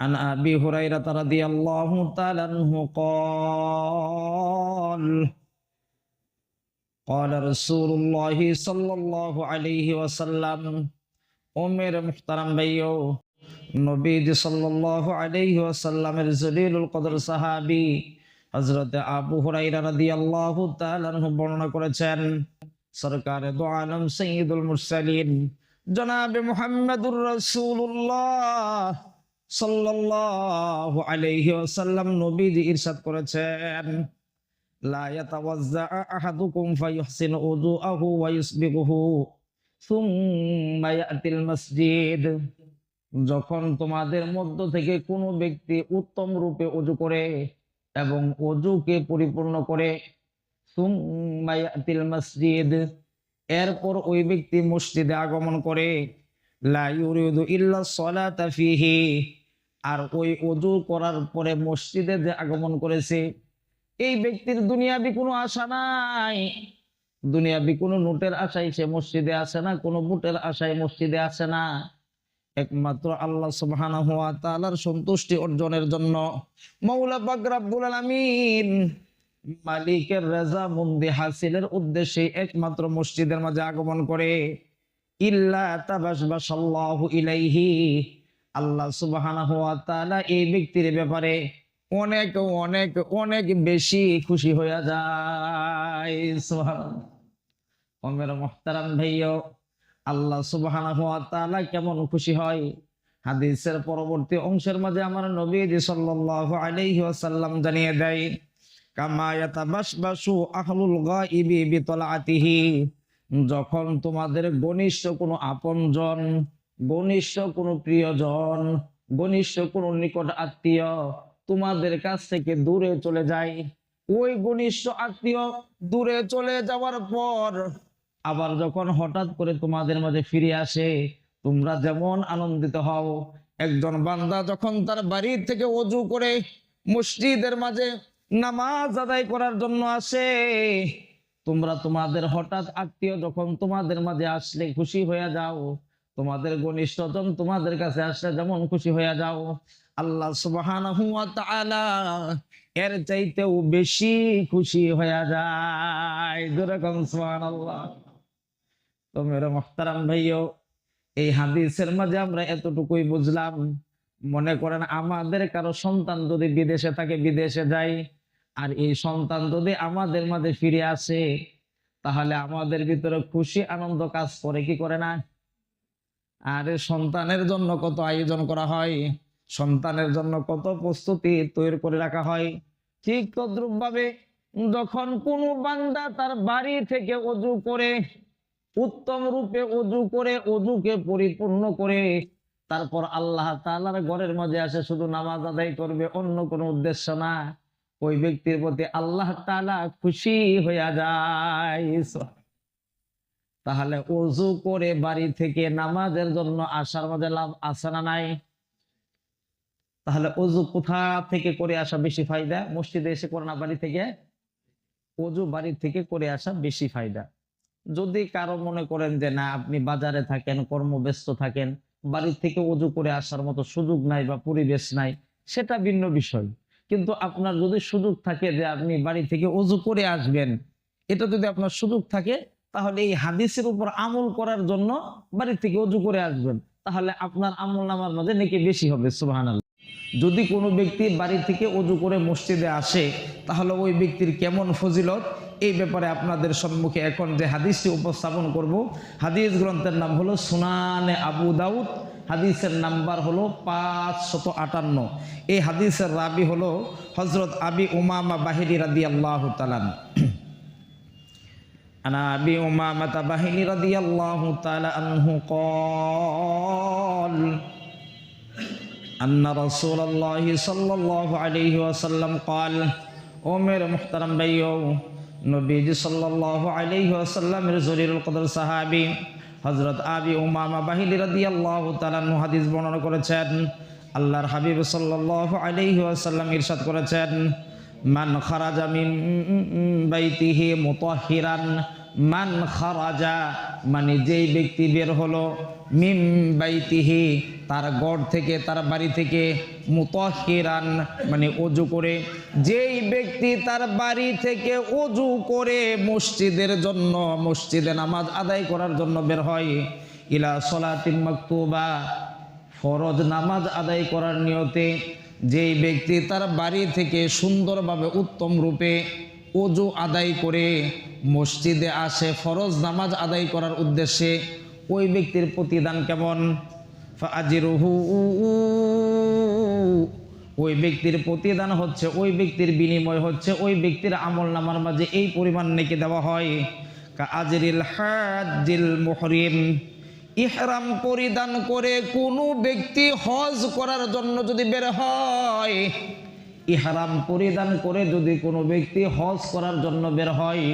عن أبي هريرة رضي الله تعالى عنه قال قال رسول الله صلى الله عليه وسلم أمير محترم بيو নবীজি সাল্লাল্লাহু আলাইহি ওয়াসাল্লামের জলিলুল কদর সাহাবী হযরত আবু হুরায়রা রাদিয়াল্লাহু তাআলা আনহু বর্ণনা করেছেন সরকার দো আলম সঈদুল মুরসালিন জনাবে মুহাম্মদুর রাসূলুল্লাহ সাল্লাল্লাহু আলাইহি ওয়াসাল্লাম নবীজি ইরশাদ করেছেন। লা ইয়াতাওয়াজ্জা আহাদুকুম ফায়ুহসিন উযুআহু ওয়া ইসবিগুহু সুম্মা ইয়াতিল মাসজিদ। যখন তোমাদের মধ্য থেকে কোনো ব্যক্তি উত্তম রূপে অজু করে এবং অজুকে পরিপূর্ণ করে, সুম্মা ইয়াতিল মসজিদ, এরপর ওই ব্যক্তি মসজিদে আগমন করে, লা ইউরিদু ইল্লা সলাতা ফিহি। আর ওই অজু করার পরে মসজিদে যে আগমন করেছে, এই ব্যক্তির দুনিয়াবি কোনো আশা নাই। দুনিয়াবি কোনো নোটের আশায় সে মসজিদে আসে না, কোনো বুটের আশায় মসজিদে আসে না। একমাত্র আল্লাহ তাআলার সন্তুষ্টি অর্জনের জন্য। মাওলা পাক রব্বুল আলামিন মালিকের রেজা মন্দি হাসিলের উদ্দেশ্যে একমাত্র মসজিদের মাঝে আগমন করে। ইল্লা তাবাসবাসাল্লাহু ইলাইহি। আল্লাহ সুবহানাহু ওয়া তাআলা এই ব্যক্তির ব্যাপারে অনেক অনেক অনেক বেশি খুশি হইয়া যায়। মেরা মুহতারাম ভাইও, আল্লাহ সুবহানাহু ওয়া তাআলা কেমন খুশি হয়? হাদিসের পরবর্তী অংশের মাঝে আমার নবী সাল্লাল্লাহু আলাইহি ওয়াসাল্লাম জানিয়ে দেয়, কামা ইয়াতাবাসবাসু আহলুল গায়বি বিতলাআতিহি। যখন তোমাদের ঘনিষ্ঠ কোনো আপনজন ঘনিষ্ঠ কোনো প্রিয়জন ঘনিষ্ঠ কোনো নিকট আত্মীয় তোমাদের কাছ থেকে দূরে চলে যায়। ওই ঘনিষ্ঠ আত্মীয় দূরে চলে যাওয়ার পর আবার যখন হঠাৎ করে তোমাদের মাঝে ফিরে আসে, তোমরা যেমন আনন্দিত হও, একজন বান্দা যখন তার বাড়ি থেকে অজু করে মসজিদের মাঝে নামাজ আদায় করার জন্য আসে, তোমরা তোমাদের হঠাৎ আত্মীয় যখন তোমাদের মাঝে আসলে খুশি হয়ে যাও তোমাদের ঘনিষ্ঠজন তোমাদের কাছে আসলে যেমন খুশি হয়ে যাও। আল্লাহ সুবহানাহু এর চাইতেও বেশি খুশি হয়ে যায়। যেরকম সুবহানাল্লাহ। তো মেরে মোহতারাম ভাইও, এই হাদিসের মাঝে আমরা এতটুকুই বুঝলাম। মনে করেন আমাদের কারও সন্তান যদি বিদেশে থাকে, বিদেশে যায়, আর এই সন্তান যদি আমাদের মাঝে ফিরে আসে, তাহলে আমাদের ভিতরে খুশি, আনন্দ কাজ করে, কি করে না? আর সন্তানের জন্য কত আয়োজন করা হয়? সন্তানের জন্য কত প্রস্তুতি তৈরি করে রাখা হয়? ঠিক তদ্রুপ ভাবে যখন কোনো বান্দা তার বাড়ি থেকে অজু করে, উত্তম রূপে অজু করে, অজুকে পরিপূর্ণ করে, তারপর আল্লাহ তাআলার ঘরের মাঝে আসে শুধু নামাজ আদায় করবে অন্য কোনো উদ্দেশ্য না। ওই ব্যক্তির প্রতি আল্লাহ তাআলা খুশি হইয়া যায়। তাহলে অজু করে বাড়ি থেকে নামাজের জন্য আসার মাঝে লাভ আছে না নাই? তাহলে অজু কোথা থেকে করে আসা বেশি ফায়দা? মসজিদে এসে করে না, বাড়ি থেকে? অজু বাড়ি থেকে করে আসা বেশি ফায়দা। যদি কারও মনে করেন যে, না, আপনি বাজারে থাকেন, কর্মব্যস্ত থাকেন, বাড়ি থেকে অজু করে আসার মতো সুযোগ নাই বা পরিবেশ নাই, সেটা ভিন্ন বিষয়। কিন্তু আপনার যদি সুযোগ থাকে যে, আপনি বাড়ি থেকে অজু করে আসবেন, এটা যদি আপনার সুযোগ থাকে তাহলে এই হাদিসের উপর আমল করার জন্য বাড়ি থেকে অজু করে আসবেন। তাহলে আপনার আমল নামার মধ্যে নাকি বেশি হবে সুবাহ যদি কোনো ব্যক্তি বাড়ি থেকে অজু করে মসজিদে আসে, তাহলে ওই ব্যক্তির কেমন ফজিলত? এই ব্যাপারে আপনাদের সম্মুখে এখন যে হাদিসটি উপস্থাপন করব, হাদিস গ্রন্থের নাম হলো সুনানে আবু দাউদ, হাদিসের নাম্বার হলো পাঁচ শত আটান্ন। এই হাদিসের রাবি হলো হজরত আবি উমামা বাহিরি রাদি আল্লাহ তালান عن ابي امامه بهني رضي الله تعالى عنه قال ان رسول الله صلى الله عليه وسلم قال ও মেরে মুহতারাম ভাইও নবীজি সাল্লাল্লাহু আলাইহি ওয়াসাল্লামের জলিলুল কদর সাহাবী হযরত আবি উমামা বাহিলি রাদিয়াল্লাহু তাআলা আনহু হাদিস বর্ণনা করেছেন আল্লাহর হাবিব সাল্লাল্লাহু আলাইহি ওয়াসাল্লাম ইরশাদ করেছেন মান খারাজা মিন বাইতিহি মুতাহহিরান মান খারাজা মানে যেই ব্যক্তি বের হলো মিম বাইতিহি, তার গড় থেকে, তার বাড়ি থেকে, মুতাহিরান মানে অজু করে। যেই ব্যক্তি তার বাড়ি থেকে অজু করে মসজিদের জন্য, মসজিদে নামাজ আদায় করার জন্য বের হয়। ইলা সলাতিন মাকতুবা, ফরজ নামাজ আদায় করার নিয়তে যেই ব্যক্তি তার বাড়ি থেকে সুন্দরভাবে উত্তম রূপে অজু আদায় করে মসজিদে আসে, ফরজ নামাজ আদায় করার উদ্দেশ্যে ওই ব্যক্তির প্রতিদান কেমন? ওই ব্যক্তির প্রতিদান হচ্ছে, ওই ব্যক্তির বিনিময় হচ্ছে, ওই ব্যক্তির আমল নামার মাঝে এই পরিমাণ নেকি দেওয়া হয়। আজরিল হাজিল মুহরিম। ইহরাম পরিধান করে কোনো ব্যক্তি হজ করার জন্য যদি বের হয়, ইহরাম পরিধান করে যদি কোনো ব্যক্তি হজ করার জন্য বের হয়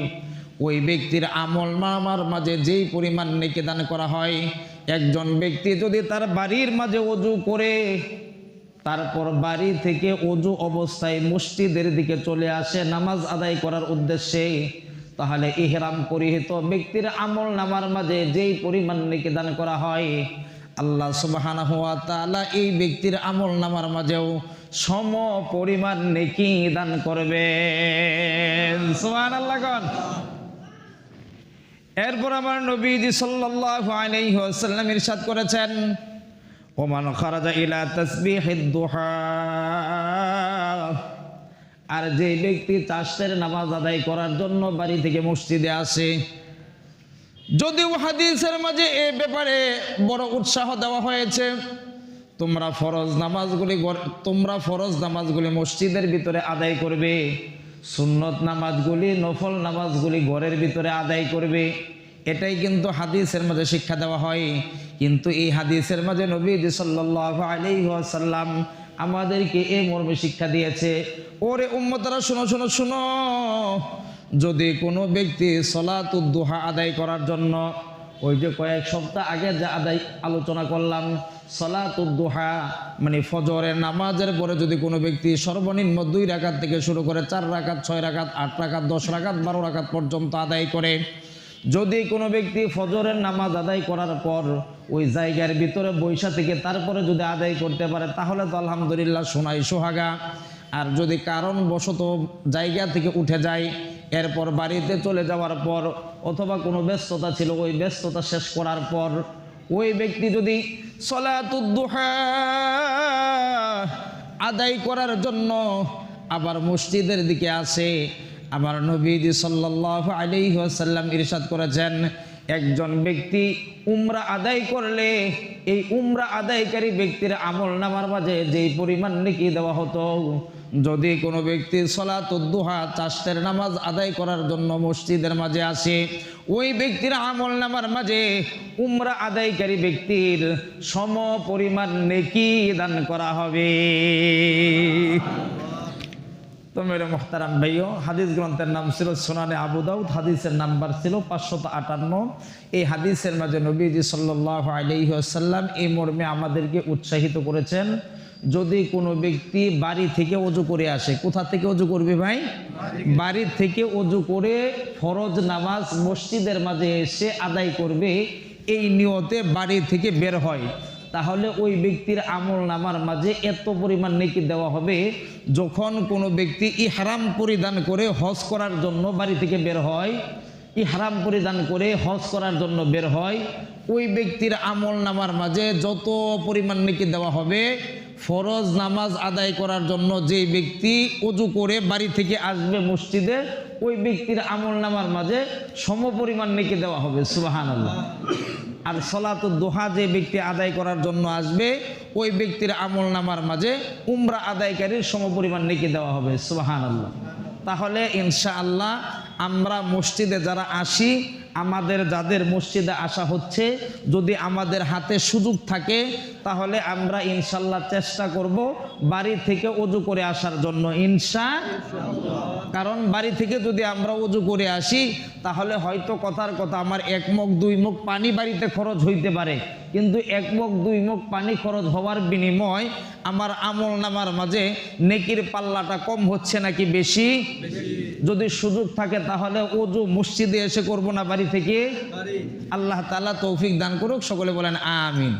ওই ব্যক্তির আমল নামার মাঝে যেই পরিমাণ নেকি দান করা হয়, একজন ব্যক্তি যদি তার বাড়ির মাঝে অজু করে, তারপর বাড়ি থেকে অজু অবস্থায় মসজিদের দিকে চলে আসে নামাজ আদায় করার উদ্দেশ্যে, তাহলে ইহরাম পরিহিত ব্যক্তির আমল নামার মাঝে যেই পরিমাণ নেকি দান করা হয়, আল্লাহ সুবহানাহু ওয়া তাআলা এই ব্যক্তির আমল নামার মাঝেও সম পরিমাণ নেকি দান সুবহানাল্লাহ কোন এরপর আমার নবীজি সাল্লাল্লাহু আলাইহি ওয়াসাল্লাম ইরশাদ করেছেন, ওমান খারাজা ইলা তাসবিহিদ দুহা আর যে ব্যক্তি চাষের নামাজ আদায় করার জন্য বাড়ি থেকে মসজিদে আসে, যদিও হাদিসের মাঝে এ ব্যাপারে বড় উৎসাহ দেওয়া হয়েছে, তোমরা ফরজ নামাজগুলি তোমরা ফরজ নামাজগুলি মসজিদের ভিতরে আদায় করবে। সুন্নত নামাজগুলি, নফল নামাজগুলি ঘরের ভিতরে আদায় করবে। এটাই কিন্তু হাদিসের মাঝে শিক্ষা দেওয়া হয়। কিন্তু এই হাদিসের মাঝে নবী সাল্লাল্লাহু আলাইহি ওয়াসাল্লাম আমাদেরকে এই মর্মে শিক্ষা দিয়েছে, ওরে উম্মতারা, শুনো শুনো শুনো। যদি কোনো ব্যক্তি সলাতুদ্দোহা আদায় করার জন্য ওই যে কয়েক সপ্তাহ আগে যা আদায় আলোচনা করলাম সলাতুদ্দোহা মানে ফজরের নামাজের পরে যদি কোনো ব্যক্তি সর্বনিম্ন দুই রাকাত থেকে শুরু করে চার রাকাত, ছয় রাকাত, আট রাকাত, দশ রাকাত, বারো রাকাত পর্যন্ত আদায় করে। যদি কোনো ব্যক্তি ফজরের নামাজ আদায় করার পর ওই জায়গার ভিতরে বৈশা থেকে তারপরে যদি আদায় করতে পারে, তাহলে তো আলহামদুলিল্লাহ সোনাই সোহাগা। আর যদি কারণবশত জায়গা থেকে উঠে যায় এরপর বাড়িতে চলে যাওয়ার পর অথবা কোনো ব্যস্ততা ছিল, ওই ব্যস্ততা শেষ করার পর ওই ব্যক্তি যদি সলাতুদ্দোহা আদায় করার জন্য আবার মসজিদের দিকে আসে, আমার নবীজি সাল্লাল্লাহু আলাইহি ওয়াসাল্লাম ইরশাদ করেছেন, একজন ব্যক্তি উমরা আদায় করলে এই উমরা আদায়কারী ব্যক্তির আমল নামার মাঝে যেই পরিমাণ নেকি দেওয়া হতো যদি কোনো ব্যক্তি সলাতুদ্দোহা, চাষের নামাজ আদায় করার জন্য মসজিদের মাঝে আসে, ওই ব্যক্তির আমল নামার মাঝে উমরা আদায়কারী ব্যক্তির সম পরিমাণ নেকি দান করা হবে। তো মেরে মোহতারাম ভাইও, হাদিস গ্রন্থের নাম ছিল সোনানে আবু দাউদ, হাদিসের নাম্বার ছিল পাঁচশত আটান্ন। এই হাদিসের মাঝে নবীজি সাল্লাহ আলাইসাল্লাম এই মর্মে আমাদেরকে উৎসাহিত করেছেন যদি কোনো ব্যক্তি বাড়ি থেকে অজু করে আসে, কোথা থেকে অজু করবে ভাই? বাড়ি থেকে অজু করে ফরজ নামাজ মসজিদের মাঝে এসে আদায় করবে, এই নিয়তে বাড়ি থেকে বের হয়। তাহলে ওই ব্যক্তির আমল নামার মাঝে এত পরিমাণ নেকি দেওয়া হবে, যখন কোনো ব্যক্তি ইহরাম পরিধান করে হজ করার জন্য বাড়ি থেকে বের হয়, ইহরাম পরিধান করে হজ করার জন্য বের হয়, ওই ব্যক্তির আমল নামার মাঝে যত পরিমাণ নেকি দেওয়া হবে ফরজ নামাজ আদায় করার জন্য যে ব্যক্তি অজু করে বাড়ি থেকে আসবে মসজিদে, ওই ব্যক্তির আমল নামার মাঝে সম পরিমাণ নেকি দেওয়া হবে সুবাহান আল্লাহ আর সলাত দোহা যে ব্যক্তি আদায় করার জন্য আসবে, ওই ব্যক্তির আমল নামার মাঝে উমরা আদায়কারীর সম পরিমাণ নেকি দেওয়া হবে সুবাহান আল্লাহ তাহলে ইনশা আল্লাহ আমরা মসজিদে যারা আসি, আমাদের যাদের মসজিদে আসা হচ্ছে, যদি আমাদের হাতে সুযোগ থাকে, তাহলে আমরা ইনশাল্লাহ চেষ্টা করব বাড়ি থেকে অজু করে আসার জন্য। ইনশা কারণ বাড়ি থেকে যদি আমরা উজু করে আসি তাহলে হয়তো কথার কথা আমার এক মুখ দুই মুখ পানি বাড়িতে খরচ হইতে পারে। কিন্তু এক মুখ দুই মুখ পানি খরচ হওয়ার বিনিময় আমার আমল নামার মাঝে নেকির পাল্লাটা কম হচ্ছে নাকি বেশি? যদি সুযোগ থাকে তাহলে অজু মসজিদে এসে করব না বাড়ি থেকে? আল্লাহ তালা তৌফিক দান করুক সকলে বলেন আমিন।